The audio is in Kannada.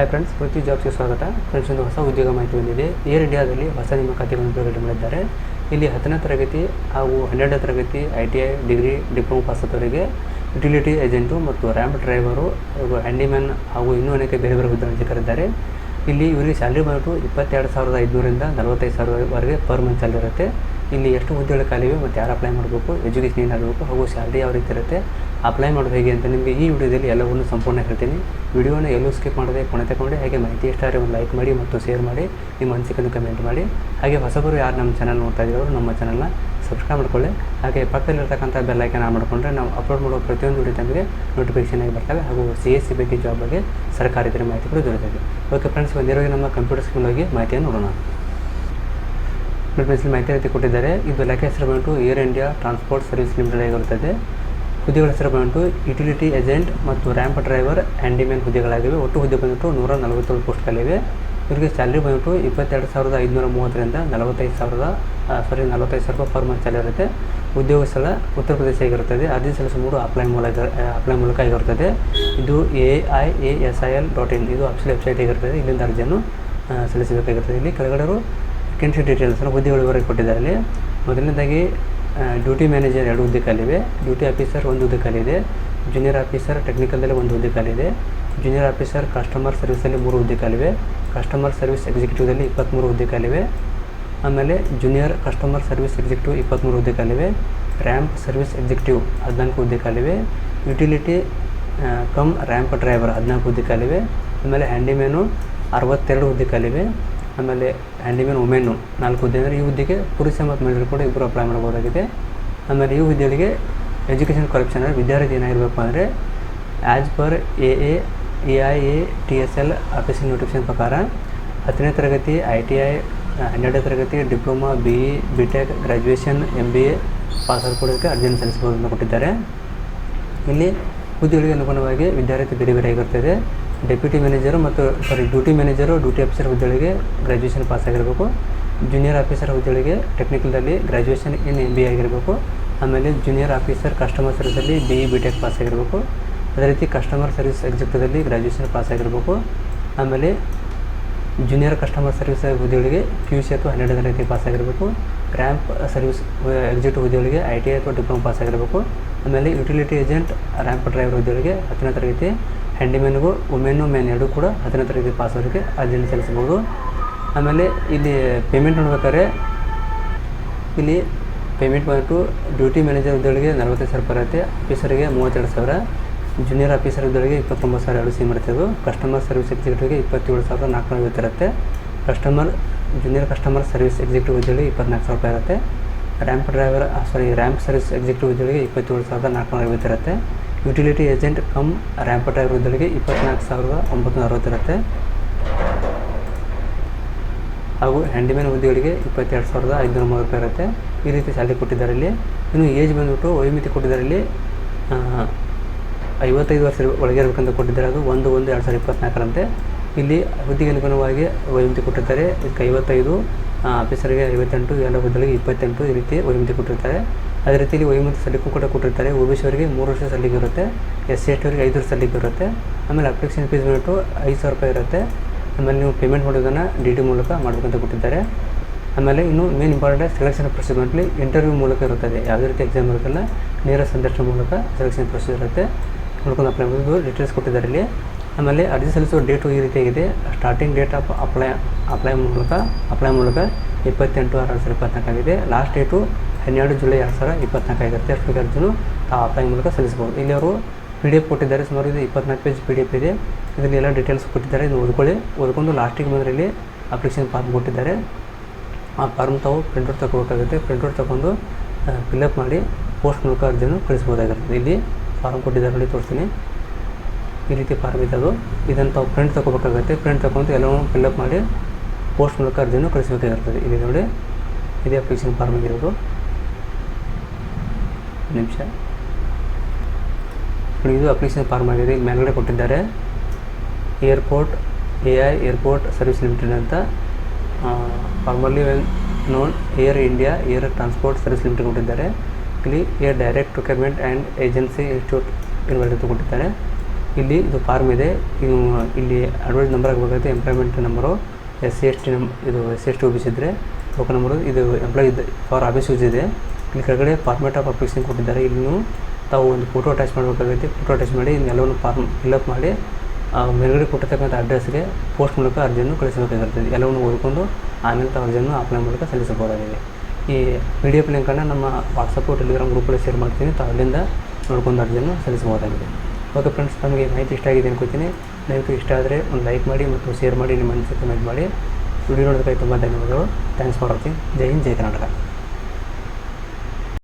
ಹಾಯ್ ಫ್ರೆಂಡ್ಸ್ ಪೃಥ್ವಿ ಜಾಬ್ಸ್ಗೆ ಸ್ವಾಗತ. ಫ್ರೆಂಡ್ಸ್ ಒಂದು ಹೊಸ ಉದ್ಯೋಗ ಮಾಹಿತಿ ಬಂದಿದೆ. ಏರ್ ಇಂಡಿಯಾದಲ್ಲಿ ಹೊಸ ನೇಮಕಾತಿಗಳನ್ನು ಪ್ರಕಟಣೆ ಮಾಡಿದ್ದಾರೆ. ಇಲ್ಲಿ ಹತ್ತನೇ ತರಗತಿ ಹಾಗೂ ಹನ್ನೆರಡನೇ ತರಗತಿ I T I degree diploma pass ಆದವರಿಗೆ utility agent ಮತ್ತು ರ್ಯಾಂಪ್ ಡ್ರೈವರು ಹ್ಯಾಂಡಿಮ್ಯಾನ್ ಹಾಗೂ ಇನ್ನೂ ಅನೇಕ ಬೇರೆ ಬೇರೆ ಹುದ್ದೆಗಳನ್ನು ಇಲ್ಲಿ ಇವರಿಗೆ ಸ್ಯಾಲ್ರಿ ಬಂದ್ಬಿಟ್ಟು ಇಪ್ಪತ್ತೆರಡು ಸಾವಿರದ ಐದುನೂರಿಂದ ನಲವತ್ತೈದು ಸಾವಿರವರೆಗೆ ಪರ್ ಮಂತ್ ಸ್ಯಾಲ್ರಿ ಇರುತ್ತೆ. ಇಲ್ಲಿ ಎಷ್ಟು ಹುದ್ದೆಗಳು ಖಾಲಿವೆ ಮತ್ತು ಯಾರು ಅಪ್ಲೈ ಮಾಡಬೇಕು ಎಜುಕೇಷನ್ ಏನಾಗಬೇಕು ಹಾಗೂ ಸ್ಯಾಲ್ರಿ ಯಾವ ರೀತಿ ಇರುತ್ತೆ. ಅಪ್ಲೈ ಮಾಡೋದು ಹೇಗೆ ಅಂತ ನಿಮಗೆ ಈ ವಿಡಿಯೋದಲ್ಲಿ ಎಲ್ಲವನ್ನು ಸಂಪೂರ್ಣ ಹೇಳ್ತೀನಿ. ವಿಡಿಯೋನ ಎಲ್ಲೂ ಸ್ಕಿಪ್ ಮಾಡದೆ ಕೊನೆ ತಗೊಂಡು ಹಾಗೆ ಮಾಹಿತಿ ಇಷ್ಟ ಒಂದು ಲೈಕ್ ಮಾಡಿ ಮತ್ತು ಶೇರ್ ಮಾಡಿ, ನಿಮ್ಮ ಅನಿಸಿಕೆಯನ್ನು ಕಮೆಂಟ್ ಮಾಡಿ. ಹಾಗೆ ಹೊಸಬರು ಯಾರು ನಮ್ಮ ಚಾನಲ್ ನೋಡ್ತಾ ಇದ್ದೀರೋ ನಮ್ಮ ಚಾನಲ್ನ ಸಬ್ಸ್ಕ್ರೈಬ್ ಮಾಡ್ಕೊಳ್ಳಿ. ಹಾಗೆ ಪಕ್ಕದಲ್ಲಿರ್ತಕ್ಕಂಥ ಬೆಲ್ ಐಕನ್ ಆನ್ ಮಾಡಿಕೊಂಡ್ರೆ ನಾವು ಅಪ್ಲೋಡ್ ಮಾಡುವ ಪ್ರತಿಯೊಂದು ವಿಡಿಯೋ ತಮಗೆ ನೋಟಿಫಿಕೇಷನ್ ಆಗಿ ಬರ್ತವೆ. ಹಾಗೂ ಸಿ ಎಸ್ ಸಿ ಬಗ್ಗೆ ಜಾಬ್ ಬಗ್ಗೆ ಸರ್ಕಾರಿ ಮಾಹಿತಿ ಮಾಹಿತಿಗಳು ದೊರೆತಿದೆ ಓಕೆ ಫ್ರೆಂಡ್ಸ್ ಬಂದಿರೋ ನಮ್ಮ ಕಂಪ್ಯೂಟರ್ ಸ್ಕ್ರೀನ್ ಹೋಗಿ ಮಾಹಿತಿಯನ್ನು ನೋಡೋಣ. ನೋಡಿ ಮಾಹಿತಿ ರೀತಿ ಕೊಟ್ಟಿದ್ದಾರೆ. ಇದು ಲೈಕ್ ಹೆಸರು ಬಂದು air India transport service limited ಆಗಿರುತ್ತದೆ. ಹುದ್ದೆಗಳ ಹೆಸರು ಬಂದ್ಬಿಟ್ಟು ಯುಟಿಲಿಟಿ ಏಜೆಂಟ್ ಮತ್ತು ರ್ಯಾಂಪ್ ಡ್ರೈವರ್ ಹ್ಯಾಂಡಿಮ್ಯಾನ್ ಹುದ್ದೆಗಳಾಗಿವೆ. ಒಟ್ಟು ಹುದ್ದೆ ಬಂದ್ಬಿಟ್ಟು ನೂರ ನಲವತ್ತೇಳು ಪೋಸ್ಟ್ಗಳಿವೆ ಇವರಿಗೆ ಸ್ಯಾಲ್ರಿ ಬಂದ್ಬಿಟ್ಟು ಇಪ್ಪತ್ತೆರಡು ಸಾವಿರದ ಐದುನೂರ ಮೂವತ್ತರಿಂದ ನಲವತ್ತೈದು ಸಾವಿರದ ಸಾರಿ ನಲವತ್ತೈದು ಸಾವಿರ ರೂಪಾಯಿ ಪರ್ ಮಂತ್ ಸ್ಯಾಲರಿ ಇರುತ್ತೆ. ಉದ್ಯೋಗ ಸ್ಥಳ ಉತ್ತರ ಪ್ರದೇಶ ಆಗಿರುತ್ತದೆ. ಅರ್ಜಿ ಮೂರು ಅಪ್ಲೈ ಮೂಲಕ ಅಪ್ಲೈ ಮೂಲಕ ಆಗಿರುತ್ತದೆ. ಇದು A I A S I L dot in ಇದು ಅಫಿಷಿಯಲ್ ವೆಬ್ಸೈಟ್ ಆಗಿರುತ್ತದೆ. ಇಲ್ಲಿಂದ ಅರ್ಜಿಯನ್ನು ಸಲ್ಲಿಸಬೇಕಾಗಿರ್ತದೆ ಇಲ್ಲಿ ಕೆಳಗಡೆ ಕೆನ್ಸಿ ಡೀಟೇಲ್ಸ್ ಹುದ್ದೆಗಳು ವಿವರ ಕೊಟ್ಟಿದ್ದಾರೆ. ಇಲ್ಲಿ ಮೊದಲನೇದಾಗಿ ಡ್ಯೂಟಿ ಮ್ಯಾನೇಜರ್ ಎರಡು ಹುದ್ದೆ ಖಾಲಿವೆ ಡ್ಯೂಟಿ ಆಫೀಸರ್ ಒಂದು ಹುದ್ದೆ ಖಾಲಿದೆ ಜೂನಿಯರ್ ಆಫೀಸರ್ ಟೆಕ್ನಿಕಲ್ದಲ್ಲಿ ಒಂದು ಹುದ್ದೆ ಖಾಲಿದೆ ಜೂನಿಯರ್ ಆಫೀಸರ್ ಕಸ್ಟಮರ್ ಸರ್ವಿಸಲ್ಲಿ ಮೂರು ಹುದ್ದೆ ಖಾಲಿವೆ ಕಸ್ಟಮರ್ ಸರ್ವಿಸ್ ಎಕ್ಸಿಕ್ಯೂಟಿವ್ದಲ್ಲಿ ಇಪ್ಪತ್ತ್ಮೂರು ಹುದ್ದೆ ಖಾಲಿವೆ ಆಮೇಲೆ ಜೂನಿಯರ್ ಕಸ್ಟಮರ್ ಸರ್ವಿಸ್ ಎಕ್ಸಿಕ್ಯೂಟಿವ್ ಇಪ್ಪತ್ತ್ಮೂರು ಹುದ್ದೆ ಖಾಲಿವೆ ರ್ಯಾಂಪ್ ಸರ್ವಿಸ್ ಎಕ್ಸಿಕ್ಯೂಟಿವ್ ಹದಿನಾಲ್ಕು ಹುದ್ದೆ ಖಾಲಿವೆ ಯುಟಿಲಿಟಿ ಕಮ್ ರ್ಯಾಂಪ್ ಡ್ರೈವರ್ ಹದಿನಾಲ್ಕು ಹುದ್ದೆ ಖಾಲಿವೆ ಆಮೇಲೆ ಹ್ಯಾಂಡಿಮ್ಯಾನು ಅರವತ್ತೆರಡು ಹುದ್ದೆ ಖಾಲಿವೆ ಆಮೇಲೆ ಹ್ಯಾಂಡಿಮ್ಯಾನ್ ವುಮೆನ್ನು ನಾಲ್ಕು ಹುದ್ದೆ ಅಂದರೆ ಈ ಹುದ್ದೆಗೆ ಪುರುಷ ಮತ್ತು ಮಹಿಳೆಯರು ಕೂಡ ಇಬ್ಬರು ಅಪ್ಲೈ ಮಾಡ್ಬೋದಾಗಿದೆ. ಆಮೇಲೆ ಈ ಹುದ್ದೆಗಳಿಗೆ ಎಜುಕೇಷನ್ ಕರಪ್ಷನ್ ಅಂದರೆ ವಿದ್ಯಾರ್ಥಿ ಏನಾಗಿರಬೇಕು ಅಂದರೆ as per A A A I A T S L ಆಫೀಸಿನ ನೋಟಿಫಿಕೇಶನ್ ಪ್ರಕಾರ ಹತ್ತನೇ ತರಗತಿ ಐ ಟಿ ಐ ಹನ್ನೆರಡನೇ ತರಗತಿ, diploma B E B tech graduation M B A pass ಕೊಡೋದಕ್ಕೆ ಅರ್ಜಿಯನ್ನು ಸಲ್ಲಿಸಬಹುದು ಅಂತ ಕೊಟ್ಟಿದ್ದಾರೆ. ಇಲ್ಲಿ ಹುದ್ದೆಗಳಿಗೆ ಅನುಗುಣವಾಗಿ ವಿದ್ಯಾರ್ಥಿ ಬೇರೆ ಬೇರೆ ಆಗಿರ್ತದೆ ಡೆಪ್ಯೂಟಿ ಮ್ಯಾನೇಜರು ಮತ್ತು sorry duty manager duty officer ಹುದ್ದೆಗಳಿಗೆ ಗ್ರ್ಯಾಜುಯೇಷನ್ ಪಾಸ್ ಆಗಿರಬೇಕು. ಜೂನಿಯರ್ ಆಫೀಸರ್ ಹುದ್ದೆಗಳಿಗೆ ಟೆಕ್ನಿಕಲ್ದಲ್ಲಿ ಗ್ರ್ಯಾಜುಯೇಷನ್ ಇನ್ ಎಂ ಬಿ ಆಗಿರಬೇಕು. ಆಮೇಲೆ junior officer customer ಸರ್ವಿಸಲ್ಲಿ B E B tech pass ಆಗಿರಬೇಕು. ಅದೇ ರೀತಿ ಕಸ್ಟಮರ್ ಸರ್ವಿಸ್ ಎಕ್ಸಿಕ್ಯೂಟಿವ್ದಲ್ಲಿ ಗ್ರ್ಯಾಜುಯೇಷನ್ ಪಾಸ್ ಆಗಿರಬೇಕು. ಆಮೇಲೆ ಜೂನಿಯರ್ ಕಸ್ಟಮರ್ ಸರ್ವಿಸ್ ಹುದ್ದೆಗಳಿಗೆ ಪಿ ಯು ಸಿ ಅಥವಾ ಹನ್ನೆರಡನೇ ತರಗತಿ ಪಾಸ್ ಆಗಿರಬೇಕು. ರ್ಯಾಂಪ್ ಸರ್ವಿಸ್ ಎಕ್ಸಿಕ್ಯೂಟಿವ್ ಹುದ್ದೆಗಳಿಗೆ ಐ ಟಿ ಐ ಅಥವಾ ಡಿಪ್ಲೊಮಾ ಪಾಸ್ ಆಗಿರಬೇಕು. ಆಮೇಲೆ ಯುಟಿಲಿಟಿ ಏಜೆಂಟ್ ರ್ಯಾಂಪ್ ಡ್ರೈವರ್ ಹುದ್ದೆಗಳಿಗೆ ಹತ್ತನೇ ತರಗತಿ. ಹ್ಯಾಂಡಿಮ್ಯಾನ್ಗೂ ವುಮೆನ್ನು ಮ್ಯಾನ್ ಎರಡೂ ಕೂಡ ಹತ್ತನೇ ತರಗತಿ ಪಾಸ್ ಅವರಿಗೆ ಅರ್ಜಿಯನ್ನು ಸಲ್ಲಿಸಬಹುದು. ಆಮೇಲೆ ಇಲ್ಲಿ ಪೇಮೆಂಟ್ ನೋಡ್ಬೇಕಾದ್ರೆ, ಇಲ್ಲಿ ಪೇಮೆಂಟ್ ಬಂದ್ಬಿಟ್ಟು ಡ್ಯೂಟಿ ಮ್ಯಾನೇಜರ್ ಹುದ್ದೆಗಳಿಗೆ ನಲವತ್ತೈದು ಸಾವಿರ ರೂಪಾಯಿ ಇರುತ್ತೆ. ಆಫೀಸರಿಗೆ ಮೂವತ್ತೆರಡು ಸಾವಿರ. ಜೂನಿಯರ್ ಆಫೀಸರ್ ಹುದ್ದೆಗಳಿಗೆ ಇಪ್ಪತ್ತೊಂಬತ್ತು ಸಾವಿರ ಎರಡು ಸಿ ಮಾಡ್ತೇವೆ ಕಸ್ಟಮರ್ ಸರ್ವಿಸ್ ಎಕ್ಸಿಕ್ಯೂಟಿವ್ಗೆ ಇಪ್ಪತ್ತೇಳು ಸಾವಿರದ ನಾಲ್ಕುನೂರ ಐವತ್ತಿರುತ್ತೆ customer junior customer service executive ಹುದ್ದೆಗಳಿಗೆ ಇಪ್ಪತ್ನಾಲ್ಕು ಸಾವಿರ ರೂಪಾಯಿ ಇರುತ್ತೆ. Ramp driver sorry ramp service executive ಹುದ್ದೆಗಳಿಗೆ ಇಪ್ಪತ್ತೇಳು ಸಾವಿರದ ನಾಲ್ಕುನೂರ ಐವತ್ತು ಇರುತ್ತೆ. Utility agent cum ramp driver ಇಪ್ಪತ್ತ್ನಾಲ್ಕು ಸಾವಿರದ ಒಂಬತ್ತು ಅರವತ್ತಿರುತ್ತೆ. ಹಾಗೂ ಹ್ಯಾಂಡಿಮ್ಯಾನ್ ಹುದ್ದೆಗಳಿಗೆ ಇಪ್ಪತ್ತೆರಡು ಸಾವಿರದ ಐದುನೂರ ಮೂವತ್ತು ರೂಪಾಯಿ ಇರುತ್ತೆ. ಈ ರೀತಿ ಸ್ಯಾಲ್ರಿ ಕೊಟ್ಟಿದ್ದಾರೆ ಇಲ್ಲಿ ಇನ್ನು ಏಜ್ ಬಂದುಬಿಟ್ಟು ವಯೋಮಿತಿ ಕೊಟ್ಟಿದ್ದಾರೆ ಇಲ್ಲಿ ಐವತ್ತೈದು ವರ್ಷ ಒಳಗೆ ಇರಬೇಕಂತ ಕೊಟ್ಟಿದ್ದಾರೆ. ಅದು ಒಂದು ಒಂದು ಎರಡು ಸಾವಿರದ ಇಪ್ಪತ್ತ್ನಾಲ್ಕರಂತೆ ಇಲ್ಲಿ ಹುದ್ದೆಗೆ ಅನುಗುಣವಾಗಿ ವಯೋಮಿತಿ ಕೊಟ್ಟಿರ್ತಾರೆ. ಇದಕ್ಕೆ ಐವತ್ತೈದು ಆಫೀಸರ್ಗೆ ಐವತ್ತೆಂಟು ಎಲ್ಲ ಹುದ್ದೆಗಳಿಗೆ ಇಪ್ಪತ್ತೆಂಟು ಈ ರೀತಿ ವಯೋಮಿತಿ ಕೊಟ್ಟಿರ್ತಾರೆ. ಅದೇ ರೀತಿ ಇಲ್ಲಿ ಸಲ್ಲಿಕೆ ಕೂಡ ಕೊಟ್ಟಿರ್ತಾರೆ. ಒ ಬಿ ಸಿ ಅವರಿಗೆ ಮೂರು ವರ್ಷ ಸಲ್ಲಿಕೆ ಇರುತ್ತೆ. ಎಸ್ ಸಿ ಎಸ್ ಟಿ ಅವರಿಗೆ ಐದು ವರ್ಷ ಸಲ್ಲಿಕೆ ಇರುತ್ತೆ. ಆಮೇಲೆ ಅಪ್ಲಿಕೇಶನ್ ಫೀಸ್ ಬಿಟ್ಟು ಐದು ಸಾವಿರ ರೂಪಾಯಿ ಇರುತ್ತೆ. ಆಮೇಲೆ ನೀವು ಪೇಮೆಂಟ್ ಮಾಡೋದನ್ನು ಡಿ ಡಿ ಮೂಲಕ ಮಾಡಬೇಕಂತ ಕೊಟ್ಟಿದ್ದಾರೆ. ಆಮೇಲೆ ಇನ್ನು ಮೇನ್ ಇಂಪಾರ್ಟೆಂಟ್ ಸೆಲೆಕ್ಷನ್ ಪ್ರೊಸೀಜರ್ಲಿ ಇಂಟರ್ವ್ಯೂ ಮೂಲಕ ಇರುತ್ತದೆ. ಯಾವುದೇ ರೀತಿ ಎಕ್ಸಾಮ್ ಇರುತ್ತಲ್ಲ, ನೇರ ಸಂದರ್ಶನ ಮೂಲಕ ಸೆಲೆಕ್ಷನ್ ಪ್ರೊಸೀಜರ್ ಇರುತ್ತೆ. ನೋಡ್ಕೊಂಡು ಅಪ್ಲೈ ಮಾಡೋದು ಡೀಟೇಲ್ಸ್ ಕೊಟ್ಟಿದ್ದಾರೆ ಇಲ್ಲಿ. ಆಮೇಲೆ ಅರ್ಜಿ ಸಲ್ಲಿಸುವ ಡೇಟು ಈ ರೀತಿಯಾಗಿದೆ starting date of apply apply ಮೂಲಕ ಅಪ್ಲೈ ಮೂಲಕ ಇಪ್ಪತ್ತೆಂಟು ಆರು ಎರಡು ಸಾವಿರದ ಇಪ್ಪತ್ನಾಲ್ಕಾಗಿದೆ ಲಾಸ್ಟ್ ಡೇಟು ಹನ್ನೆರಡು ಜುಲೈ ಎರಡು ಸಾವಿರ ಇಪ್ಪತ್ನಾಲ್ಕು ಆಗಿರುತ್ತೆ. ಅಷ್ಟು ಬೇಗ ಅರ್ಜಿನೂ ತಾವು ಅಪ್ಲೈ ಮೂಲಕ ಸಲ್ಲಿಸ್ಬೋದು ಇಲ್ಲಿ ಅವರು ಪಿ ಡಿ ಎಫ್ ಕೊಟ್ಟಿದ್ದಾರೆ. ಸುಮಾರು ಇದು ಇಪ್ಪತ್ನಾಲ್ಕು ಪೇಜ್ ಪಿ ಡಿ ಎಫ್ ಇದೆ. ಇದರಲ್ಲಿ ಎಲ್ಲ ಡೀಟೇಲ್ಸ್ ಕೊಟ್ಟಿದ್ದಾರೆ. ಇದು ಓದ್ಕೊಳ್ಳಿ. ಓದ್ಕೊಂಡು ಲಾಸ್ಟಿಗೆ ಬಂದರೆ ಇಲ್ಲಿ ಅಪ್ಲಿಕೇಶನ್ ಫಾರ್ಮ್ ಕೊಟ್ಟಿದ್ದಾರೆ. ಆ ಫಾರ್ಮ್ ತಾವು ಪ್ರಿಂಟ್ಔಟ್ ತಗೋಬೇಕಾಗುತ್ತೆ. ಪ್ರಿಂಟ್ಔಟ್ ತಗೊಂಡು ಫಿಲ್ಅಪ್ ಮಾಡಿ ಪೋಸ್ಟ್ ಮೂಲಕ ಅರ್ಜಿಯನ್ನು ಕಳಿಸ್ಬೋದಾಗಿರುತ್ತೆ ಇಲ್ಲಿ ಫಾರ್ಮ್ ಕೊಟ್ಟಿದ್ದಾರೆ ನೋಡಿ, ತೋರಿಸ್ತೀನಿ. ಈ ರೀತಿ ಫಾರ್ಮ್ ಇದೆ ಅದು. ಇದನ್ನು ತಾವು ಪ್ರಿಂಟ್ ತಗೋಬೇಕಾಗುತ್ತೆ. ಪ್ರಿಂಟ್ ತಗೊಂಡು ಎಲ್ಲವೂ ಫಿಲ್ಅಪ್ ಮಾಡಿ ಪೋಸ್ಟ್ ಮೂಲಕ ಅರ್ಜಿಯನ್ನು ಕಳಿಸಬೇಕಾಗಿರ್ತದೆ. ಇಲ್ಲಿ ನೋಡಿ. ಇದೇ ಅಪ್ಲಿಕೇಶನ್ ಫಾರ್ಮ್ ಆಗಿರೋದು. ನಿಮಿಷ. ಇದು ಅಪ್ಲಿಕೇಶನ್ ಫಾರ್ಮ್ ಆಗಿದೆ ಮೇಲ್ಗಡೆ ಕೊಟ್ಟಿದ್ದಾರೆ. Airport A I airport service limited ಅಂತ. Formerly when known air India air transport service limited ಕೊಟ್ಟಿದ್ದಾರೆ. ಇಲ್ಲಿ air direct requirement and agency institute invert ಕೊಟ್ಟಿದ್ದಾರೆ. ಇಲ್ಲಿ ಇದು ಫಾರ್ಮ್ ಇದೆ. ಇದು, ಇಲ್ಲಿ advice number ಆಗಬೇಕಾಗುತ್ತೆ. Employment number S C S T number ಇದು ಎಸ್ ಸಿ ಎಸ್ ಟಿ ಒಬಿಸಿದ್ರೆ ಟೋಕನ್ ನಂಬರು ಇದು ಎಂಪ್ಲಾಯ್ ಫಾರ್ ಆಫೀಸ್ ಯೂಸ್ ಇದೆ. ಇಲ್ಲಿ ಕೆಳಗಡೆ ಫಾರ್ಮೇಟ್ ಆಫ್ ಅಪ್ಲಿಕೇಶನ್ ಕೊಟ್ಟಿದ್ದಾರೆ. ಇನ್ನು ತಾವು ಒಂದು ಫೋಟೋ ಅಟ್ಯಾಚ್ ಮಾಡಬೇಕಾಗುತ್ತೆ. ಫೋಟೋ ಅಟ್ಯಾಚ್ ಮಾಡಿ ಇನ್ನೆಲ್ಲವನ್ನು ಫಾರ್ಮ್ ಫಿಲ್ಅಪ್ ಮಾಡಿ ಮೇಲ್ಗಡೆ ಕೊಟ್ಟಿರ್ತಕ್ಕಂಥ ಅಡ್ರೆಸ್ಗೆ ಪೋಸ್ಟ್ ಮೂಲಕ ಅರ್ಜಿಯನ್ನು ಕಳಿಸಬೇಕಾಗಿರ್ತದೆ. ಎಲ್ಲವನ್ನು ಓದ್ಕೊಂಡು ಆಮೇಲೆ ತಾವು ಅರ್ಜಿಯನ್ನು ಅಪ್ಲೈ ಮೂಲಕ ಸಲ್ಲಿಸಬಹುದಾಗಿದೆ. ಈ ಪಿ ಡಿ ಎಫ್ ಲಿಂಕನ್ನು ನಮ್ಮ ವಾಟ್ಸಪ್ಪು ಟೆಲಿಗ್ರಾಮ್ ಗ್ರೂಪಲ್ಲಿ ಶೇರ್ ಮಾಡ್ತೀನಿ. ತಾವು ಅಲ್ಲಿಂದ ನೋಡ್ಕೊಂಡು ಅರ್ಜಿಯನ್ನು ಸಲ್ಲಿಸಬಹುದಾಗಿದೆ. ಓಕೆ ಫ್ರೆಂಡ್ಸ್ ನಮಗೆ ಮಾಹಿತಿ ಇಷ್ಟ ಆಗಿದೆ ಅನ್ಕೋತೀನಿ ದಯವಿಟ್ಟು ಇಷ್ಟ ಆದರೆ ಒಂದು ಲೈಕ್ ಮಾಡಿ ಮತ್ತು ಶೇರ್ ಮಾಡಿ, ನಿಮ್ಮ ಅನಿಸಿಕೆ ಕಮೆಂಟ್ ಮಾಡಿ. ವಿಡಿಯೋ ನೋಡೋದಕ್ಕಾಗಿ ತುಂಬ ಧನ್ಯವಾದಗಳು. Thanks for watching Jai Hind, Jai Karnataka.